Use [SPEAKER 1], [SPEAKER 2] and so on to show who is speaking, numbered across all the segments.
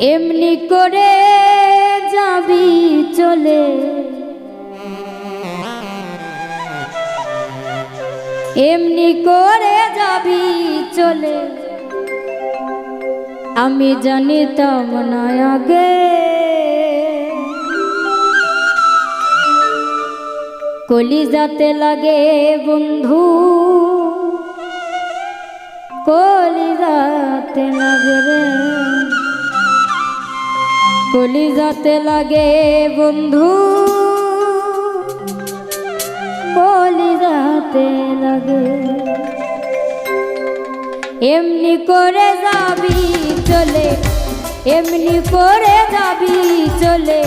[SPEAKER 1] এমনি করে যাবি চলে। এমনি করে যাবি চলে। আমি জানিতাম না কলি যাতে লাগে বন্ধু। কলি যাতে লাগে রে। কলি যাতে লাগে বন্ধু। কলি যাতে লাগে। এমনি করে যাবি চলে, এমনি করে যাবি চলে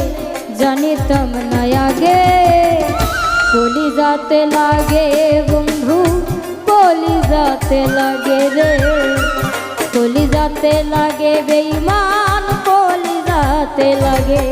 [SPEAKER 1] জানিতাম না আগে। কলি যাতে লাগে বন্ধু, কলি যাতে লাগে রে। কলি যাতে লাগে বেইমান কলি যাতে লাগে।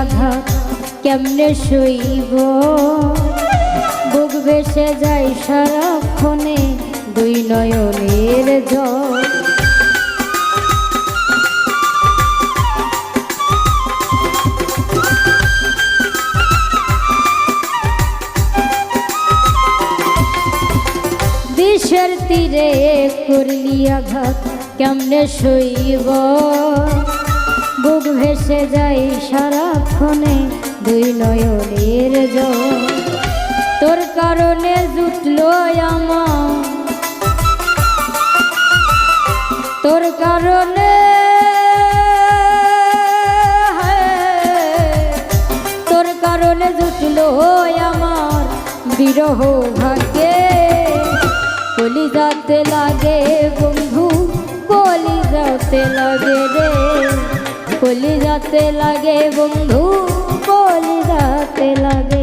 [SPEAKER 1] আঘাত কেমনে সইব? বুক ভেসে যাই সারাক্ষণে দুই নয়নের জল। তীরে করলি আঘাত, কেমনে বুক ভেসে যাই সারাক্ষণে দুই নয়নের জল। তোর কারণে জুটলো আমার। তোর কারণে তোর কারণে জুটলো আমার বিরহ ভাগ্যে। কলি যাতে লাগে বন্ধু কলি যাতে লাগে রে। কলি যাতে লাগে বন্ধু কলি যাতে লাগে।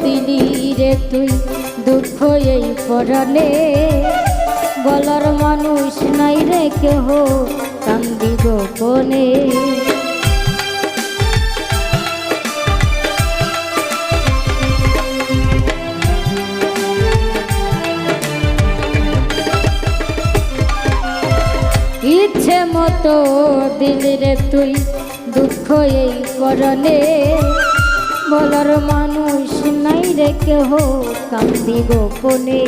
[SPEAKER 1] দিলি রে তুই দুঃখ এই পরাণে বলার মানুষ নাই রে কেহ কান্দি গোপনে। ইচ্ছে মতো দিলি রে তুই দুঃখ এই পরনে। বলার মানুষ রে কেহ কান্দি গোপনে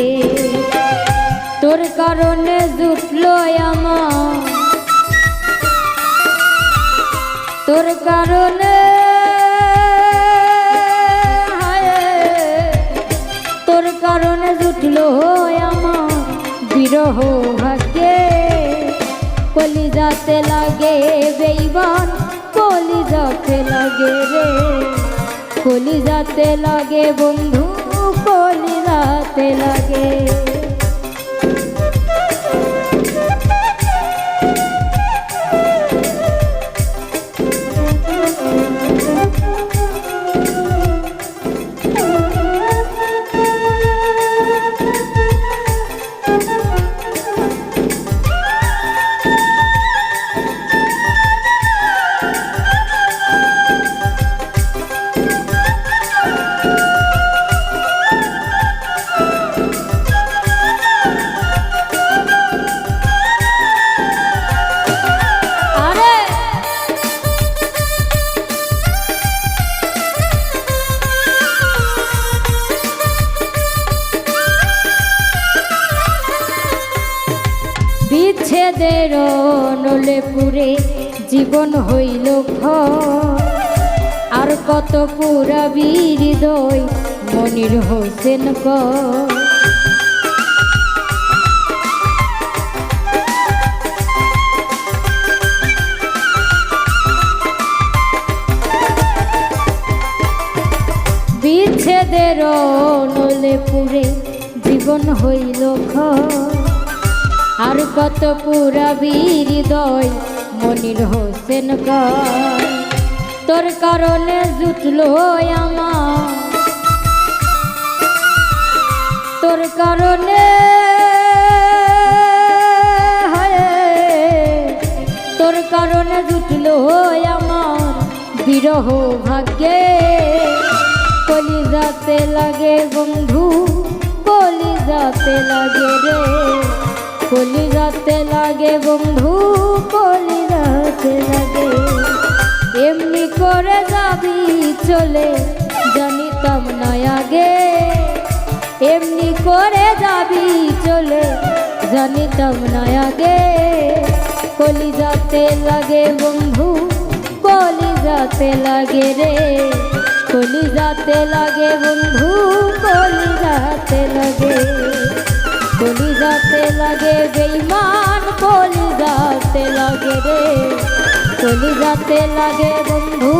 [SPEAKER 1] তোর কারণে জুটলো আমার। তোর কারণে তোর কারণে জুটলো আমার বিরহ ভাগ্যে। কলি যাতে লাগে বেইবান কলি যাতে লাগে বন্ধু কলি যাতে লাগে। বিচ্ছেদের নলে পুরে জীবন হইল। আর কত পুরা হৃদয় মনির হোসেন কর বিচ্ছেদের নলে পুরে জীবন হইল ক্ষয়। আর কত পুরা হৃদয়, মনির হোসেন তোর কারণে জুটলো আমার। তোর কারণে তোর কারণে জুটলো আমার। বিরহ ভাগ্যে কলিজাতে লাগে বন্ধু, কলিজাতে লাগে রে। কলিজাতে লাগে বন্ধু কলিজাতে লাগে। এমনি করে যাবি চলে, জানিতাম না আগে। এমনি করে যাবি চলে, জানিতাম না আগে। কলিজাতে লাগে বন্ধু কলিজাতে লাগে রে। কলিজাতে লাগে বন্ধু কলিজাতে লাগে। কলিজাতে লাগে বেইমান কলিজাতে লাগে রে। যাতে লাগে বন্ধু